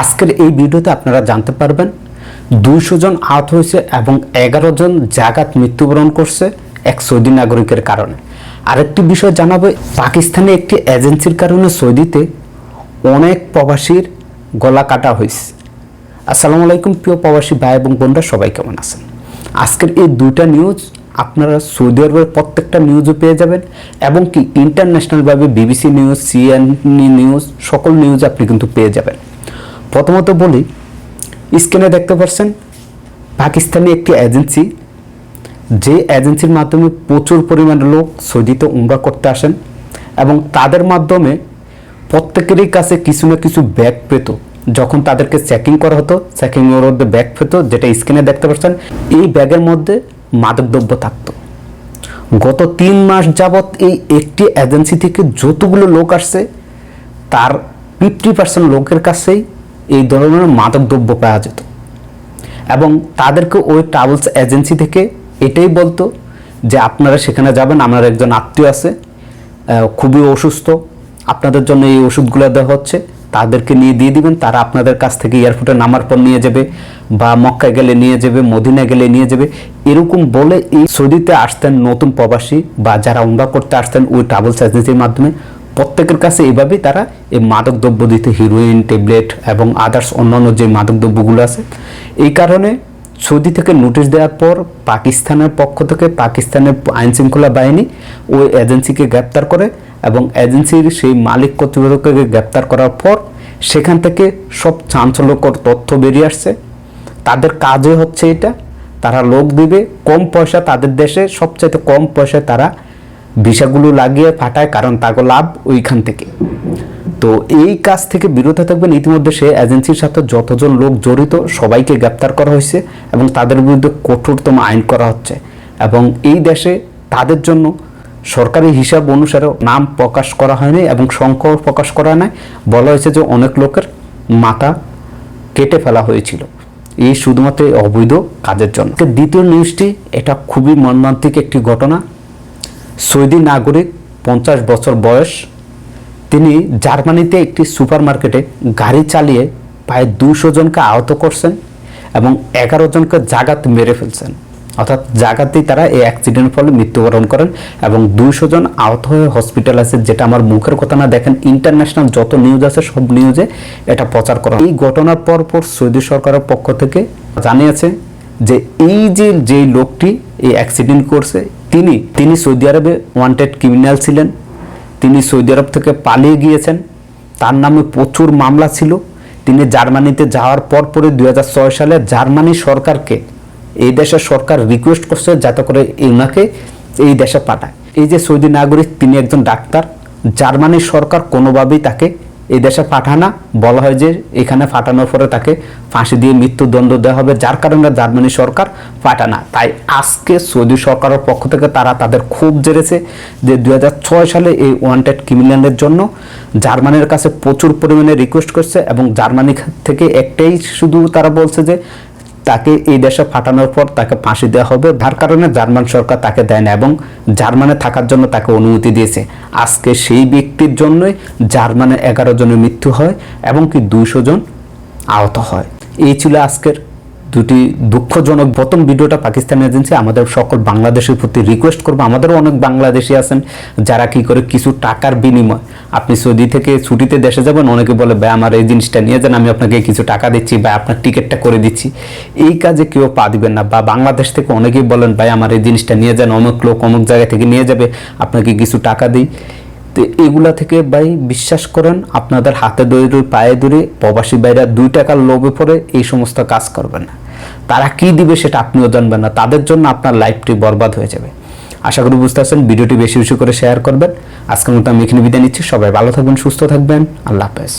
আজকের এই ভিডিওতে আপনারা জানতে পারবেন, দুইশো জন আহত হয়েছে এবং এগারো জন জাগাত মৃত্যুবরণ করছে এক সৌদি নাগরিকের কারণে। আরেকটি বিষয় জানাব, পাকিস্তানে একটি এজেন্সির কারণে সৌদিতে অনেক প্রবাসীর গলা কাটা হয়েছে। আসসালামু আলাইকুম প্রিয় প্রবাসী ভাই এবং বোনরা, সবাই কেমন আছেন? আজকের এই দুইটা নিউজ আপনারা সৌদি আরবের প্রত্যেকটা নিউজও পেয়ে যাবেন এবং কি ইন্টারন্যাশনালভাবে বিবিসি নিউজ সিএনই নিউজ, সকল নিউজ আপনি কিন্তু পেয়ে যাবেন। প্রথমত বলি স্ক্রিনে দেখতে পাচ্ছেন, পাকিস্তানি একটি এজেন্সি, যে এজেন্সির মাধ্যমে প্রচুর পরিমাণে লোক সৌদিতে উমরা করতে আসেন এবং তাদের মাধ্যমে প্রত্যেকেরই কাছে কিছু না কিছু ব্যাগ পেত। যখন তাদেরকে চেকিং করা হতো চেকিংয়ের মধ্যে ব্যাগ পেত, যেটা স্ক্রিনে দেখতে পাচ্ছেন, এই ব্যাগের মধ্যে মাদকদ্রব্য থাকতো। গত তিন মাস যাবৎ এই একটি এজেন্সি থেকে যতগুলো লোক আসছে, তার ফিফটি পার্সেন্ট লোকের কাছেই এই ধরনের মাদকদ্রব্য পাওয়া যেত। এবং তাদেরকে ওই ট্রাভেলস এজেন্সি থেকে এটাই বলতো যে আপনারা সেখানে যাবেন আমার একজন আত্মীয় আছে খুবই অসুস্থ, আপনাদের জন্য এই ওষুধগুলো দেওয়া হচ্ছে, তাদেরকে নিয়ে দিয়ে দিবেন, তারা আপনাদের কাছ থেকে এয়ারপোর্টে নামার পর নিয়ে যাবে বা মক্কায় গেলে নিয়ে যাবে মদিনা গেলে নিয়ে যাবে। এরকম বলে এই সৌদিতে আসতেন নতুন প্রবাসী বা যারা উমরা করতে আসতেন ওই ট্রাভেলস এজেন্সির মাধ্যমে প্রত্যেকের কাছে এভাবেই তারা এই মাদকদ্রব্য দিতে হিরোইন ট্যাবলেট এবং আদার্স অন্যান্য যে মাদকদ্রব্যগুলো আছে, এই কারণে সৌদি থেকে নোটিশ দেওয়ার পর পাকিস্তানের পক্ষ থেকে পাকিস্তানের আইন শৃঙ্খলা বাহিনী ওই এজেন্সিকে গ্রেপ্তার করে এবং এজেন্সির সেই মালিক কর্তৃপক্ষকে গ্রেপ্তার করার পর সেখান থেকে সব চাঞ্চল্যকর তথ্য বেরিয়ে আসছে। তাদের কাজে হচ্ছে এটা। তারা লোক দিবে, কম পয়সা তাদের দেশে, সবচাইতে কম পয়সায় তারা ভিসাগুলো লাগিয়ে ফাটায়, কারণ তাকে লাভ ওইখান থেকে। তো এই কাজ থেকে বিরত থাকবেন। ইতিমধ্যে সে এজেন্সির সাথে যতজন লোক জড়িত, সবাইকে গ্রেপ্তার করা হয়েছে এবং তাদের বিরুদ্ধে কঠোরতম আইন করা হচ্ছে। এবং এই দেশে তাদের জন্য সরকারি হিসাব অনুসারে নাম প্রকাশ করা হয়নি এবং সংখ্যাও প্রকাশ করা নাই। বলা হয়েছে যে অনেক লোকের মাথা কেটে ফেলা হয়েছিল। এই শুধুমাত্র অবৈধ কাজের জন্য। দ্বিতীয় নিউজটি, এটা খুবই মর্মান্তিক একটি ঘটনা। সৌদি নাগরিক পঞ্চাশ বছর বয়স। তিনি জার্মানিতে একটি সুপারমার্কেটে গাড়ি চালিয়ে প্রায় দুশো জনকে আহত করছেন এবং এগারো জনকে জাগাত মেরে ফেলছেন। অর্থাৎ জাগাতেই তারা এই অ্যাক্সিডেন্টের ফলে মৃত্যুবরণ করেন এবং দুইশো জন আহত হয়ে হসপিটাল আছে, যেটা আমার মুখের কথা না, দেখেন ইন্টারন্যাশনাল যত নিউজ আছে, সব নিউজে এটা প্রচার করা। এই ঘটনার পর পর সৌদি সরকারের পক্ষ থেকে জানিয়েছে যে এই যে যেই লোকটি এই অ্যাক্সিডেন্ট করছে তিনি তিনি সৌদি আরবে ওয়ান্টেড ক্রিমিনাল ছিলেন। তিনি সৌদি আরব থেকে পালিয়ে গিয়েছেন। তার নামে প্রচুর মামলা ছিল। তিনি জার্মানিতে যাওয়ার পর পরে দু হাজার ছয় সালে জার্মানি সরকারকে এই দেশের সরকার রিকোয়েস্ট করছে যাতে করে ওনাকে এই দেশে পাঠায়। এই যে সৌদি নাগরিক, তিনি একজন ডাক্তার। জার্মানি সরকার কোনোভাবেই তাকে এই দেশে পাঠানা, বলা হয় যে এখানে ফাটানোর পরে তাকে ফাঁসি দিয়ে মৃত্যুদণ্ড দেওয়া হবে। যার কারণে জার্মানি সরকার পাঠানা। তাই আজকে সৌদি সরকারের পক্ষ থেকে তারা তাদের খুব জেরেছে যে দুই হাজার ছয় সালে এই ওয়ান্টেড ক্রিমিনালের জন্য জার্মানির কাছে প্রচুর পরিমাণে রিকোয়েস্ট করছে এবং জার্মানি থেকে একটাই শুধু তারা বলছে যে তাকে এই দেশে পাঠানোর পর তাকে ফাঁসি দেওয়া হবে। যার কারণে জার্মান সরকার তাকে দেয় না এবং জার্মানে থাকার জন্য তাকে অনুমতি দিয়েছে। আজকে সেই ব্যক্তির জন্যই জার্মানে এগারো জনের মৃত্যু হয় এবং কি দুইশো জন আহত হয়। এই ছিল আজকের দুটি দুঃখজনক, প্রথম ভিডিওটা পাকিস্তান এজেন্সি, আমাদের সকল বাংলাদেশের প্রতি রিকোয়েস্ট করব। আমাদেরও অনেক বাংলাদেশি আছেন, যারা কি করে কিছু টাকার বিনিময়। আপনি সৌদি থেকে ছুটিতে দেশে যাবেন, অনেকে বলে, ভাই, আমার এই জিনিসটা নিয়ে যান, আমি আপনাকে কিছু টাকা দিচ্ছি বা আপনার টিকিটটা করে দিচ্ছি। এই কাজে কেউ পা দিবেন না। বা বাংলাদেশ থেকে অনেকেই বলেন, ভাই, আমার এই জিনিসটা নিয়ে যান অমুক লোক অমুক জায়গা থেকে নিয়ে যাবে, আপনাকে কিছু টাকা দিই। তো এগুলা থেকে, ভাই, বিশ্বাস করেন, আপনাদের হাতে দড়ি পায়ে দড়ি প্রবাসী বাইরা দুই টাকার লোভে পড়ে এই সমস্ত কাজ করবেন না। তারা কি দিবে সেটা আপনিও জানবেন না। তাদের জন্য আপনার লাইফটি বরবাদ হয়ে যাবে। আশা করি বুঝতে পারছেন, ভিডিওটি বেশি বেশি করে শেয়ার করবেন। আজকের মতো আমি এখানে বিদায় নিচ্ছি। সবাই ভালো থাকবেন, সুস্থ থাকবেন। আল্লাহ হাফেজ।